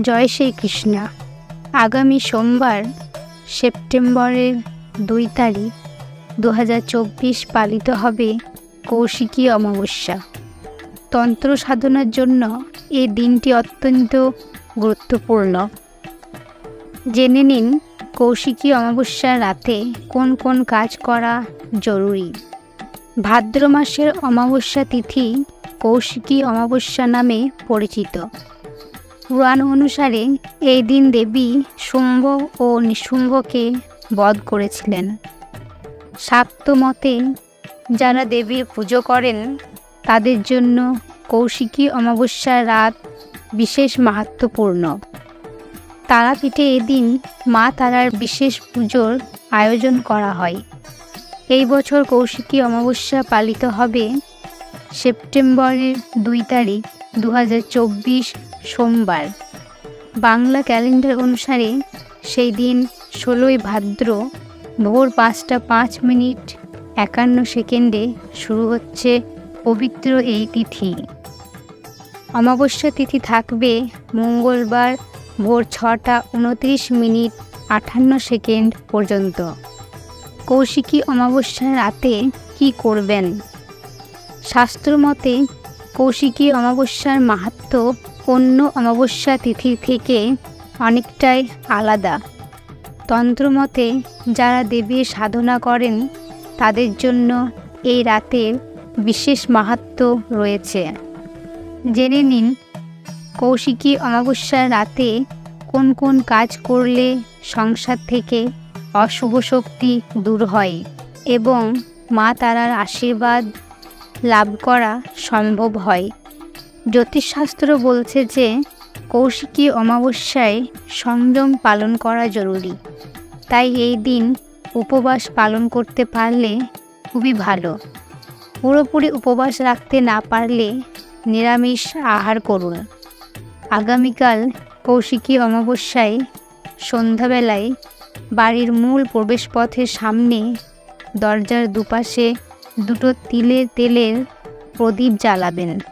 জয় শ্রীকৃষ্ণ আগামী সোমবার, সেপ্টেম্বরের দুই তারিখ দু হাজার চব্বিশ পালিত হবে কৌশিকী অমাবস্যা। তন্ত্র সাধনার জন্য এই দিনটি অত্যন্ত গুরুত্বপূর্ণ। জেনে নিন, কৌশিকী অমাবস্যার রাতে কোন কোন কাজ করা জরুরি। ভাদ্র মাসের অমাবস্যা তিথি কৌশিকী অমাবস্যা নামে পরিচিত। পুরাণ অনুসারে এই দিন দেবী শুম্ভ ও নিশুম্ভকে বধ করেছিলেন। শাক্ত মতে যারা দেবীর পুজো করেন, তাদের জন্য কৌশিকী অমাবস্যার রাত বিশেষ মাহাত্ম্যপূর্ণ তারাপীঠে এদিন মা তারার বিশেষ পুজোর আয়োজন করা হয়। এই বছর কৌশিকী অমাবস্যা পালিত হবে সেপ্টেম্বরের দুই তারিখ দু হাজার চব্বিশ সোমবার। বাংলা ক্যালেন্ডার অনুসারে সেই দিন ষোলোই ভাদ্র ভোর পাঁচটা পাঁচ মিনিট একান্ন সেকেন্ডে শুরু হচ্ছে পবিত্র এই তিথি। অমাবস্যা তিথি থাকবে মঙ্গলবার ভোর ছটা উনত্রিশ মিনিট আটান্ন সেকেন্ড পর্যন্ত। কৌশিকী অমাবস্যার রাতে কি করবেন? শাস্ত্রমতে কৌশিকী অমাবস্যার মাহাত্ম্য অন্য অমাবস্যা তিথি থেকে অনেকটাই আলাদা। তন্ত্রমতে, যারা দেবীর সাধনা করেন, তাদের জন্য এই রাতের বিশেষ মাহাত্ম্য রয়েছে। জেনে নিন, কৌশিকী অমাবস্যার রাতে কোন কোন কাজ করলে সংসার থেকে অশুভ শক্তি দূর হয় এবং মা তারার আশীর্বাদ লাভ করা সম্ভব হয়? জ্যোতিষশাস্ত্র বলছে যে কৌশিকী অমাবস্যায় সংযম পালন করা জরুরি। তাই এই দিন উপবাস পালন করতে পারলে খুবই ভালো। পুরোপুরি উপবাস রাখতে না পারলে নিরামিষ আহার করুন। আগামীকাল কৌশিকী অমাবস্যায় সন্ধ্যাবেলায় বাড়ির মূল প্রবেশপথের সামনে দরজার দুপাশে দুটো তিলের তেলের প্রদীপ জ্বালাবেন।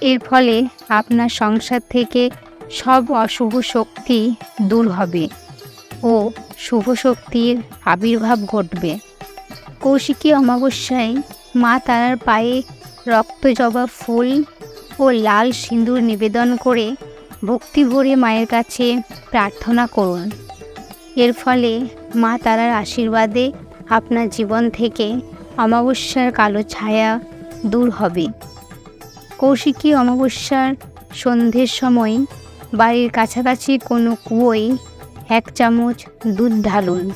এর ফলে আপনার সংসার থেকে সব অশুভ শক্তি দূর হবে ও শুভ শক্তির আবির্ভাব ঘটবে। কৌশিকী অমাবস্যায় মা তারার পায়ে রক্ত জবা ফুল ও লাল সিঁদুর নিবেদন করে ভক্তি ভরে মায়ের কাছে প্রার্থনা করুন। এর ফলে মা তারার আশীর্বাদে আপনার জীবন থেকে অমাবস্যার কালো ছায়া দূর হবে। কৌশিকী অমাবস্যার সন্ধ্যের সময় বাড়ির কাছাকাছি কোনো কুয়োয় এক চামচ দুধ ঢালুন।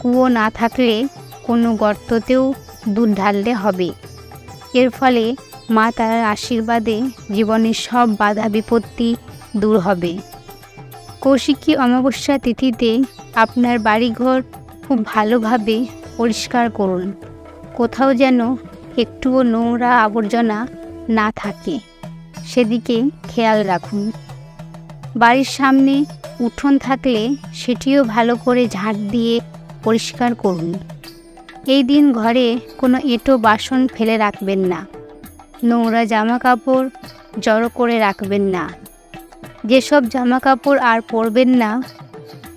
কুয়ো না থাকলে কোনো গর্ততেও দুধ ঢাললে হবে। এর ফলে মা তারার আশীর্বাদে জীবনের সব বাধা বিপত্তি দূর হবে। কৌশিকী অমাবস্যা তিথিতে আপনার বাড়িঘর খুব ভালোভাবে পরিষ্কার করুন। কোথাও যেন একটুও নোংরা আবর্জনা না থাকে। সেদিকে খেয়াল রাখুন। বাড়ির সামনে উঠোন থাকলে সেটিও ভালো করে ঝাঁট দিয়ে পরিষ্কার করুন। এই দিন ঘরে কোনো এঁটো বাসন ফেলে রাখবেন না। নোংরা জামা কাপড় জড়ো করে রাখবেন না। যেসব জামা কাপড় আর পরবেন না,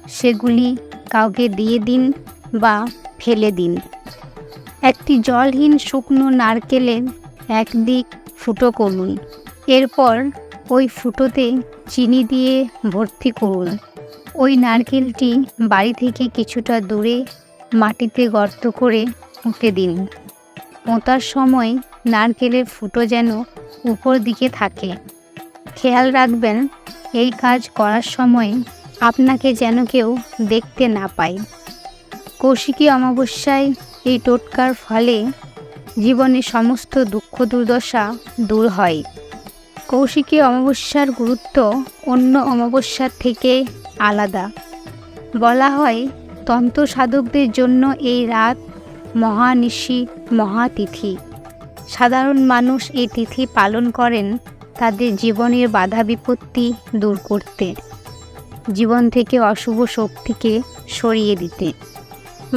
সেগুলি কাউকে দিয়ে দিন বা ফেলে দিন। একটি জলহীন শুকনো নারকেলের একদিক ফুটো করুন। এরপর ওই ফুটোতে চিনি দিয়ে ভর্তি করুন। ওই নারকেলটি বাড়ি থেকে কিছুটা দূরে মাটিতে গর্ত করে পুঁতে দিন। পোঁতার সময় নারকেলের ফুটো যেন উপর দিকে থাকে। খেয়াল রাখবেন, এই কাজ করার সময় আপনাকে যেন কেউ দেখতে না পায়। কৌশিকী অমাবস্যায় এই টোটকার ফলে জীবনে সমস্ত দুঃখ দুর্দশা দূর হয়। কৌশিকী অমাবস্যার গুরুত্ব অন্য অমাবস্যার থেকে আলাদা। বলা হয়, তন্ত্র সাধকদের জন্য এই রাত মহানিশি, মহাতিথি। সাধারণ মানুষ এই তিথি পালন করেন তাদের জীবনের বাধা বিপত্তি দূর করতে। জীবন থেকে অশুভ শক্তিকে সরিয়ে দিতে।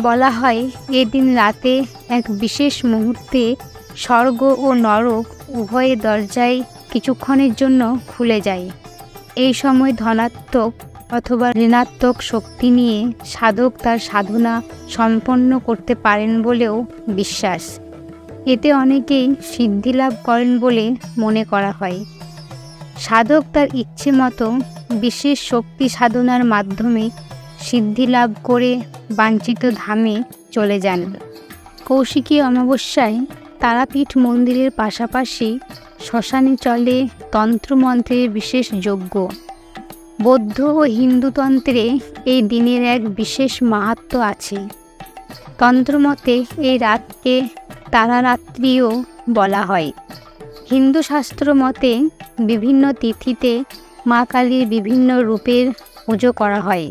বলা হয়, এদিন রাতে এক বিশেষ মুহূর্তে স্বর্গ ও নরক উভয় দরজায় কিছুক্ষণের জন্য খুলে যায়। এই সময় ধনাত্মক অথবা ঋণাত্মক শক্তি নিয়ে সাধক তার সাধনা সম্পন্ন করতে পারেন বলেও বিশ্বাস। এতে অনেকেই সিদ্ধি লাভ করেন বলে মনে করা হয়। সাধক তার ইচ্ছে মতো বিশেষ শক্তি সাধনার মাধ্যমে সিদ্ধি লাভ করে বাঞ্ছিত ধামে চলে যান। কৌশিকী অমাবস্যায় তারাপীঠ মন্দিরের পাশাপাশি শ্মশানে চলে তন্ত্রমন্ত্রের বিশেষ যজ্ঞ। বৌদ্ধ ও হিন্দুতন্ত্রে এই দিনের এক বিশেষ মাহাত্ম আছে। তন্ত্রমতে এই রাতকে তারারাত্রিও বলা হয়। হিন্দু শাস্ত্র মতে বিভিন্ন তিথিতে মা কালীর বিভিন্ন রূপের পুজো করা হয়।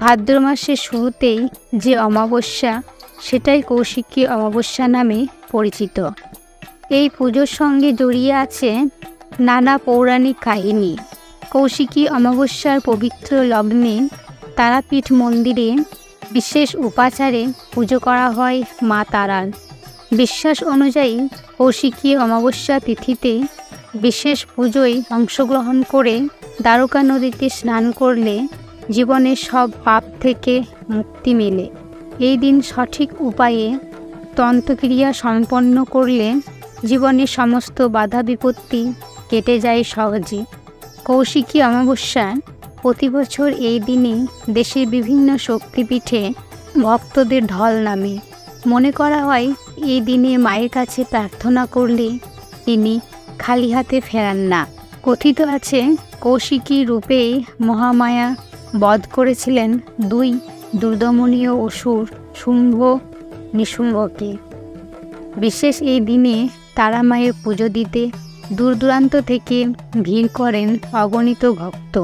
ভাদ্র মাসের শুরুতেই যে অমাবস্যা, সেটাই কৌশিকী অমাবস্যা নামে পরিচিত। এই পুজোর সঙ্গে জড়িয়ে আছে নানা পৌরাণিক কাহিনী। কৌশিকী অমাবস্যার পবিত্র লগ্নে তারাপীঠ মন্দিরে বিশেষ উপাচারে পুজো করা হয় মা তারার। বিশ্বাস অনুযায়ী কৌশিকী অমাবস্যা তিথিতে বিশেষ পুজোয় অংশগ্রহণ করে দ্বারকা নদীতে স্নান করলে জীবনের সব পাপ থেকে মুক্তি মেলে। এই দিন সঠিক উপায়ে তন্ত্রক্রিয়া সম্পন্ন করলে জীবনের সমস্ত বাধা বিপত্তি কেটে যায় সহজে কৌশিকী অমাবস্যা প্রতি বছর এই দিনে দেশের বিভিন্ন শক্তিপীঠে ভক্তদের ঢল নামে। মনে করা হয়, এই দিনে মায়ের কাছে প্রার্থনা করলে তিনি খালি হাতে ফেরান না। কথিত আছে, কৌশিকী রূপেই মহামায়া বধ করেছিলেন দুই দুর্দমনীয় অসুর শুম্ভ, নিশুম্ভকে। বিশেষ এই দিনে তারা মায়ের পুজো দিতে দূর দূরান্ত থেকে ভিড় করেন অগণিত ভক্ত।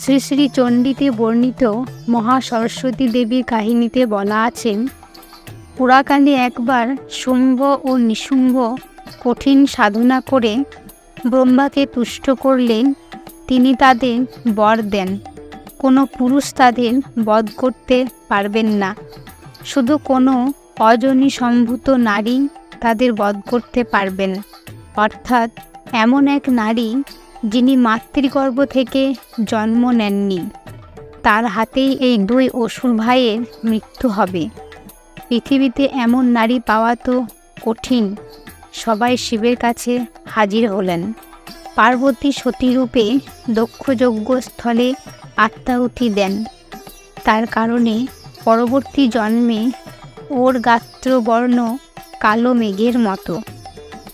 শ্রী শ্রী চণ্ডীতে বর্ণিত মহা সরস্বতী দেবীর কাহিনীতে বলা আছে, পুরাকালে একবার শুম্ভ ও নিশুম্ভ কঠিন সাধনা করে ব্রহ্মাকে তুষ্ট করলেন তিনি তাদের বর দেন। কোনো পুরুষ তাদের বধ করতে পারবেন না। শুধু কোনো অজনী সম্ভূত নারী তাদের বধ করতে পারবেন। অর্থাৎ এমন এক নারী যিনি মাতৃগর্ভ থেকে জন্ম নেননি, তার হাতেই এই দুই অসুর ভাইয়ের মৃত্যু হবে। পৃথিবীতে এমন নারী পাওয়া তো কঠিন। সবাই শিবের কাছে হাজির হলেন। পার্বতী সতীরূপে দক্ষযজ্ঞ স্থলে আত্মাহুতি দেন। তার কারণে পরবর্তী জন্মে ওর গাত্রবর্ণ কালো মেঘের মতো।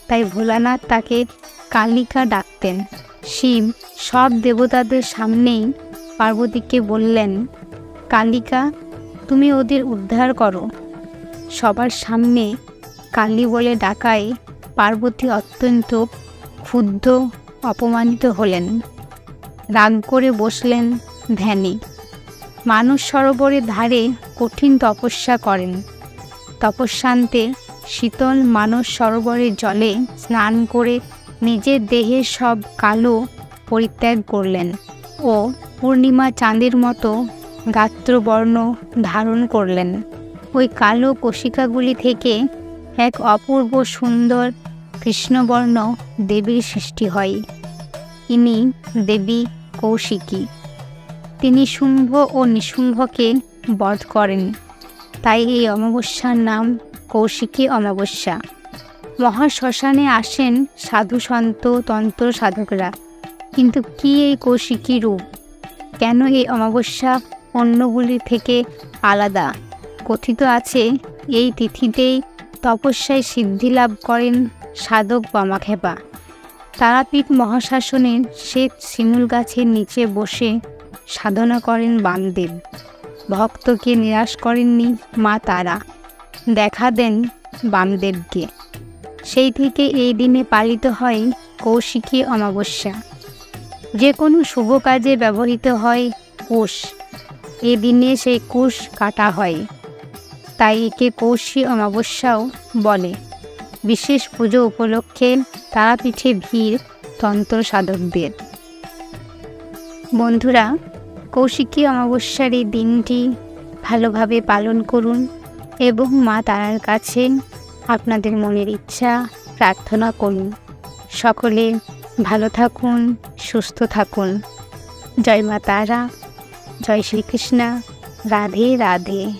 তাই ভোলানাথ তাকে কালিকা ডাকতেন। শিব সব দেবতাদের সামনেই পার্বতীকে বললেন, কালিকা, তুমি ওদের উদ্ধার করো। সবার সামনে কালী বলে ডাকায় পার্বতী অত্যন্ত ক্ষুব্ধ, অপমানিত হলেন। রাগ করে বসলেন ধ্যানে। মানুষ সরোবরের ধারে কঠিন তপস্যা করেন। তপস্যান্তে শীতল মানস সরোবরের জলে স্নান করে নিজের দেহের সব কালো পরিত্যাগ করলেন ও পূর্ণিমা চাঁদের মতো গাত্রবর্ণ ধারণ করলেন। ওই কালো কোশিকাগুলি থেকে এক অপূর্ব সুন্দর কৃষ্ণবর্ণ দেবীর সৃষ্টি হয়। ইনি দেবী কৌশিকী। তিনি শুম্ভ ও নিশুম্ভকে বধ করেন। তাই এই অমাবস্যার নাম কৌশিকী অমাবস্যা। মহাশ্মশানে আসেন সাধু সন্ত তন্ত্র সাধকরা। কিন্তু কি এই কৌশিকী রূপ? কেন এই অমাবস্যা অন্যগুলি থেকে আলাদা? কথিত আছে, এই তিথিতেই তপস্যায় সিদ্ধি লাভ করেন সাধক বামাখেপা তারাপীঠ মহাশাসনের শ্বেত শিমুল গাছের নিচে বসে সাধনা করেন বামদেব। ভক্তকে নিরাশ করেননি মা তারা। দেখা দেন বামদেবকে। সেই থেকে এই দিনে পালিত হয় কৌশিকী অমাবস্যা। যে কোনো শুভ কাজে ব্যবহৃত হয় কুশ এ দিনে সেই কুশ কাটা হয়। তাই একে কৌশী অমাবস্যাও বলে। বিশেষ পুজো উপলক্ষে তারাপীঠে ভিড় তন্ত্র সাধকদের বন্ধুরা কৌশিকী অমাবস্যার এই দিনটি ভালোভাবে পালন করুন এবং মা তারার কাছে আপনাদের মনের ইচ্ছা প্রার্থনা করুন। সকলে ভালো থাকুন, সুস্থ থাকুন। জয় মা তারা, জয় শ্রীকৃষ্ণ। রাধে রাধে।